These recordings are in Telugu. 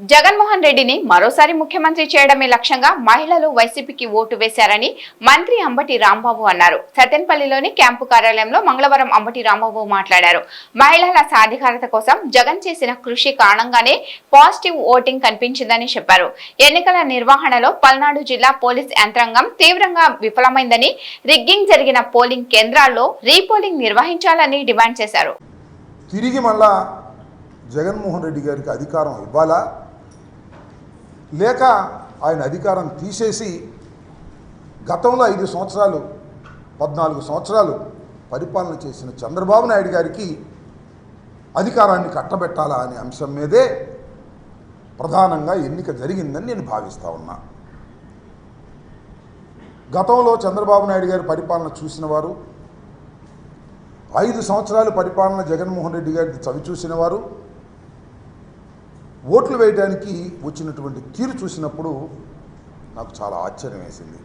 జగన్మోహన్ రెడ్డిని మరోసారి ముఖ్యమంత్రి చేయడమే లక్ష్యంగా మహిళలు వైసీపీకి ఓటు వేశారని మంత్రి అంబటి రాంబాబు అన్నారు. సత్తెనపల్లిలోని క్యాంపు కార్యాలయంలో మంగళవారం అంబటి రాంబాబు మాట్లాడారు. మహిళల సాధికారత కోసం జగన్ చేసిన కృషి కారణంగానే పాజిటివ్ ఓటింగ్ కనిపించిందని చెప్పారు. ఎన్నికల నిర్వహణలో పల్నాడు జిల్లా పోలీస్ యంత్రాంగం తీవ్రంగా విఫలమైందని రిగ్గింగ్ జరిగిన పోలింగ్ కేంద్రాల్లో రీపోలింగ్ నిర్వహించాలని డిమాండ్ చేశారు. తిరిగి మళ్ళా జగన్మోహన్ రెడ్డి గారికి అధికారం ఇవ్వాలా? లేక ఆయన అధికారం తీసేసి గతంలో ఐదు సంవత్సరాలు పద్నాలుగు సంవత్సరాలు పరిపాలన చేసిన చంద్రబాబు నాయుడు గారికి అధికారాన్ని కట్టబెట్టాలా అనే అంశం మీదే ప్రధానంగా ఎన్నిక జరిగిందని నేను భావిస్తూ ఉన్నా. గతంలో చంద్రబాబు నాయుడు గారి పరిపాలన చూసిన వారు ఐదు సంవత్సరాలు పరిపాలన జగన్మోహన్ రెడ్డి గారి చవి చూసిన వారు ఓట్లు వేయడానికి వచ్చినటువంటి తీరు చూసినప్పుడు నాకు చాలా ఆశ్చర్యం వేసింది.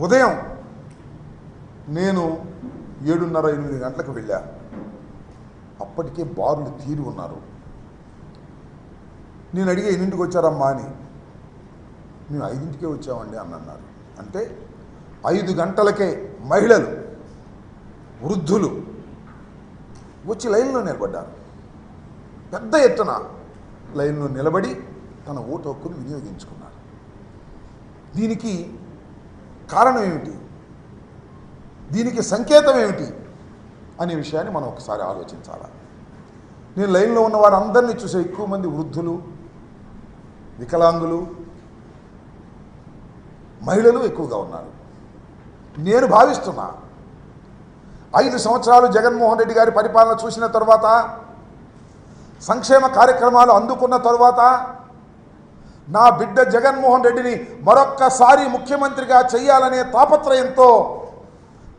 ఉదయం నేను ఏడున్నర ఎనిమిది గంటలకు వెళ్ళా. అప్పటికే బారులు తీరి ఉన్నారు. నేను అడిగే ఎన్నింటికి వచ్చారమ్మా అని. మేము ఐదింటికే వచ్చామండి అని అన్నారు. అంటే ఐదు గంటలకే మహిళలు వృద్ధులు వచ్చి లైన్లో నిలబడ్డారు. పెద్ద ఎత్తున లైన్లో నిలబడి తన ఓటు హక్కును వినియోగించుకున్నారు దీనికి కారణం ఏమిటి? దీనికి సంకేతం ఏమిటి? అనే విషయాన్ని మనం ఒకసారి ఆలోచించాలి? నేను లైన్లో ఉన్న వారందరినీ చూసే ఎక్కువ మంది వృద్ధులు వికలాంగులు మహిళలు ఎక్కువగా ఉన్నారు. నేను భావిస్తున్నా ఐదు సంవత్సరాలు జగన్మోహన్ రెడ్డి గారి పరిపాలన చూసిన తర్వాత సంక్షేమ కార్యక్రమాలు అందుకున్న తరువాత నా బిడ్డ జగన్మోహన్ రెడ్డిని మరొక్కసారి ముఖ్యమంత్రిగా చేయాలనే తాపత్రయంతో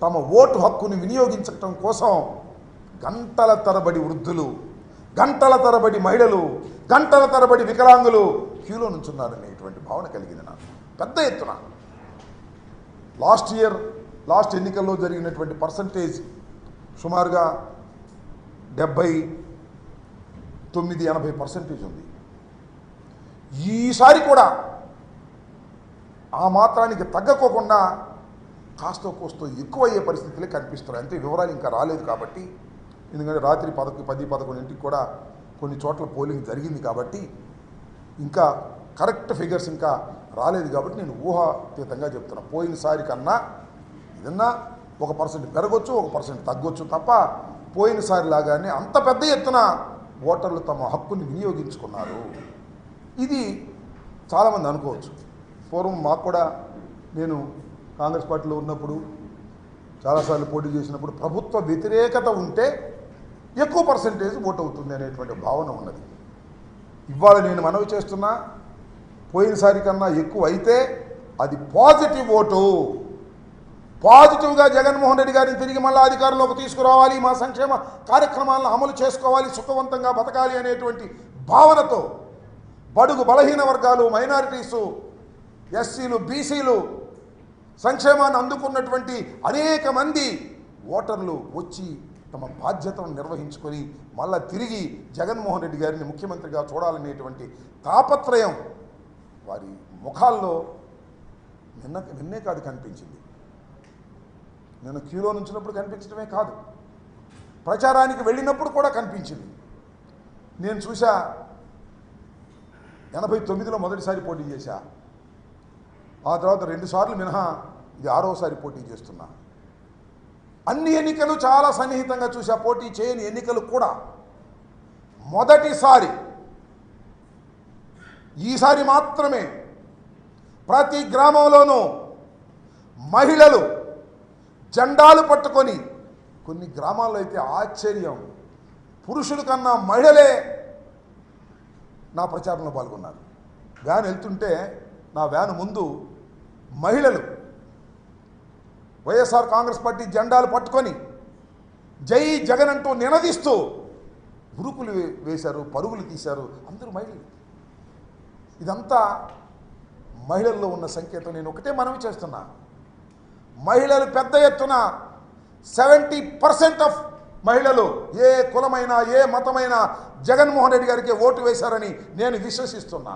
తమ ఓటు హక్కుని వినియోగించటం కోసం గంటల తరబడి వృద్ధులు గంటల తరబడి మహిళలు గంటల తరబడి వికలాంగులు క్యూలో నుంచున్నారనేటువంటి భావన కలిగింది నాకు. పెద్ద ఎత్తున. లాస్ట్ ఇయర్ లాస్ట్ ఎన్నికల్లో జరిగినటువంటి పర్సంటేజ్ సుమారుగా డెబ్బై తొమ్మిది ఎనభై పర్సెంటేజ్ ఉంది. ఈసారి కూడా ఆ మాత్రానికి తగ్గకోకుండా కాస్తో కోస్తో ఎక్కువ అయ్యే పరిస్థితులే కనిపిస్తున్నాయి. అంటే వివరాలు ఇంకా రాలేదు కాబట్టి ఎందుకంటే రాత్రి పదకొ పది పదకొండింటికి కూడా కొన్ని చోట్ల పోలింగ్ జరిగింది కాబట్టి ఇంకా కరెక్ట్ ఫిగర్స్ ఇంకా రాలేదు కాబట్టి నేను ఊహాతీతంగా చెప్తున్నా. పోయినసారి కన్నా ఏదన్నా ఒక పర్సెంట్ పెరగొచ్చు ఒక పర్సెంట్ తగ్గొచ్చు తప్ప పోయినసారి లాగానే అంత పెద్ద ఎత్తున ఓటర్లు తమ హక్కుని వినియోగించుకున్నారు. ఇది చాలామంది అనుకోవచ్చు. పూర్వం మాకు కూడా నేను కాంగ్రెస్ పార్టీలో ఉన్నప్పుడు చాలాసార్లు పోటీ చేసినప్పుడు ప్రభుత్వ వ్యతిరేకత ఉంటే ఎక్కువ పర్సంటేజ్ ఓట్ అవుతుంది అనేటువంటి భావన ఉన్నది. ఇవాళ నేను మనవి చేస్తున్నా పోయినసారి కన్నా ఎక్కువ అయితే అది పాజిటివ్ ఓటు. పాజిటివ్గా జగన్మోహన్ రెడ్డి గారిని తిరిగి మళ్ళీ అధికారంలోకి తీసుకురావాలి. మా సంక్షేమ కార్యక్రమాలను అమలు చేసుకోవాలి. సుఖవంతంగా బతకాలి అనేటువంటి భావనతో బడుగు బలహీన వర్గాలు మైనారిటీసు ఎస్సీలు బీసీలు సంక్షేమాన్ని అందుకున్నటువంటి అనేక మంది ఓటర్లు వచ్చి తమ బాధ్యతను నిర్వహించుకొని మళ్ళా తిరిగి జగన్మోహన్ రెడ్డి గారిని ముఖ్యమంత్రిగా చూడాలనేటువంటి తాపత్రయం వారి ముఖాల్లో నిన్న నిన్నే కాదు కనిపించింది. నేను క్యూలో నుంచినప్పుడు కనిపించడమే కాదు. ప్రచారానికి వెళ్ళినప్పుడు కూడా కనిపించింది. నేను చూసా ఎనభై తొమ్మిదిలో మొదటిసారి పోటీ చేశా. ఆ తర్వాత రెండుసార్లు మినహా ఇది ఆరోసారి పోటీ చేస్తున్నా. అన్ని ఎన్నికలు చాలా సన్నిహితంగా చూసా పోటీ చేయని ఎన్నికలు కూడా. మొదటిసారి ఈసారి మాత్రమే ప్రతి గ్రామంలోనూ మహిళలు జెండాలు పట్టుకొని కొన్ని గ్రామాల్లో అయితే ఆశ్చర్యం. పురుషుల కన్నా మహిళలే నా ప్రచారంలో పాల్గొన్నారు. వ్యాన్ వెళ్తుంటే నా వ్యాన్ ముందు మహిళలు వైఎస్ఆర్ కాంగ్రెస్ పార్టీ జెండాలు పట్టుకొని జై జగన్ అంటూ నినదిస్తూ ఉరుకులు వే- వేశారు పరుగులు తీశారు. అందరూ మహిళలు. ఇదంతా మహిళల్లో ఉన్న సంకేతం. నేను ఒకటే మనవి చేస్తున్నా. మహిళలు పెద్ద ఎత్తున సెవెంటీ పర్సెంట్ ఆఫ్ మహిళలు ఏ కులమైనా ఏ మతమైనా జగన్మోహన్ రెడ్డి గారికి ఓటు వేశారని నేను విశ్వసిస్తున్నా.